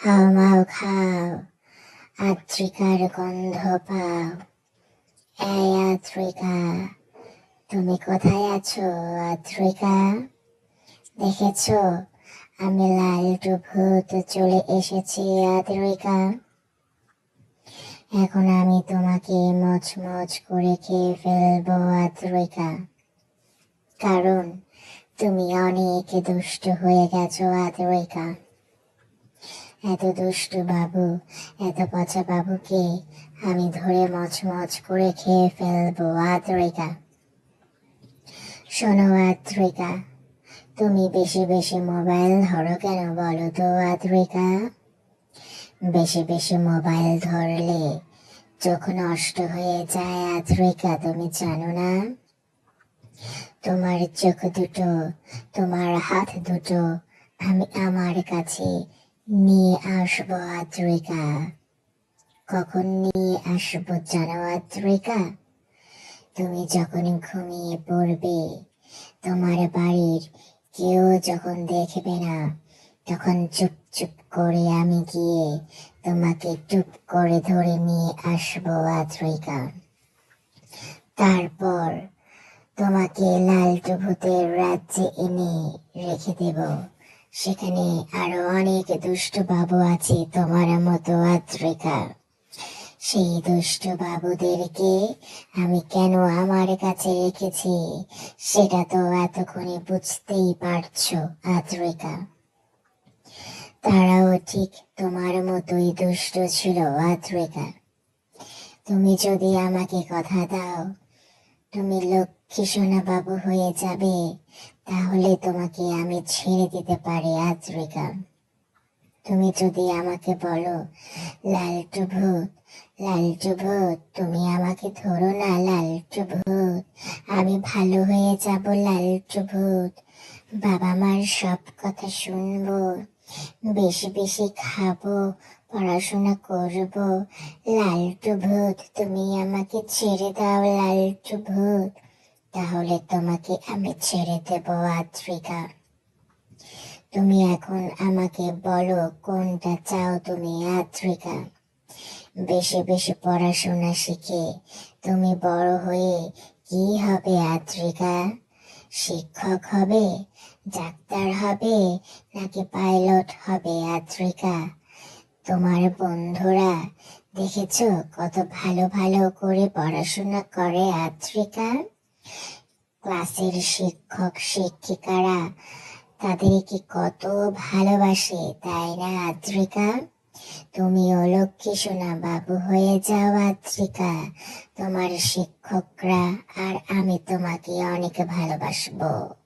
হাওমাও খাও আদ্রিকার গন্ধ পাও। এই আদ্রিকা তুমি কোথায় আছো আদ্রিকা দেখেছ, আমি লালটু ভূত চলে এসেছি আদ্রিকা এখন আমি তোমাকে মচমচ করে খেয়ে ফেলব আদ্রিকা কারণ তুমি অনেক দুষ্ট হয়ে গেছো আদ্রিকা এত দুষ্টু বাবু, এত পচা বাবুকে আমি ধরে মচমচ করে খেয়ে ফেলব, আদ্রিকা। শোনো আদ্রিকা, তুমি বেশি বেশি মোবাইল ধরো কেন বলো তো, আদ্রিকা? বেশি বেশি মোবাইল ধরলে চোখ নষ্ট হয়ে যায়, আদ্রিকা, তুমি জানো না? তোমার চোখ দুটো, তোমার হাত দুটো আমি আমার কাছে নিয়ে আসব আদ্রিকা কখন নিয়ে আসব জানো আদ্রিকা তুমি যখন ঘুমিয়ে পড়বে তোমার বাড়ির কেউ যখন দেখবে না তখন চুপ চুপ করে আমি গিয়ে তোমাকে চুপ করে ধরে নিয়ে আসব আদ্রিকা তারপর তোমাকে লাল ভূতের রাজ্যে এনে রেখে দেব সেখানে আরও অনেক দুষ্ট বাবু আছে তোমার মতো আদ্রিকা সেই দুষ্ট বাবুদেরকে আমি কেন আমার কাছে রেখেছি সেটা তো এতক্ষণে বুঝতেই পারছ আদ্রিকা তারাও ঠিক তোমার মতোই দুষ্ট ছিল আদ্রিকা তুমি যদি আমাকে কথা দাও তুমি লক্ষ্মী সোনা বাবু হয়ে যাবে, তাহলে তোমাকে আমি ছেড়ে দিতে পারি আদ্রিকা তুমি যদি আমাকে বলো, লালটু ভূত লালটু ভূত, তুমি আমাকে ধরো না লালটু ভূত, আমি ভালো হয়ে যাব লালটু ভূত। বাবা মার সব কথা শুনব, বেশি বেশি খাব পড়াশোনা করব। লালটু ভূত, তুমি আমাকে ছেড়ে দাও লালটু ভূত। তাহলে তোমাকে আমি ছেড়ে দেব আদ্রিকা তুমি এখন আমাকে বলো, কোনটা চাও তুমি আদ্রিকা বেশি বেশি পড়াশোনা শিখে তুমি বড় হয়ে কি হবে আদ্রিকা শিক্ষক হবে, ডাক্তার হবে, নাকি পাইলট হবে আদ্রিকা তোমার বন্ধুরা, দেখেছ কত ভালো ভালো করে পড়াশোনা করে আদ্রিকা ক্লাসের শিক্ষক, শিক্ষিকারা তাদেরকে কত ভালোবাসে, তাই না আদ্রিকা তুমি অলক্ষী সোনা বাবু হয়ে যাও আদ্রিকা তোমার শিক্ষকরা আর আমি তোমাকে অনেক ভালোবাসবো।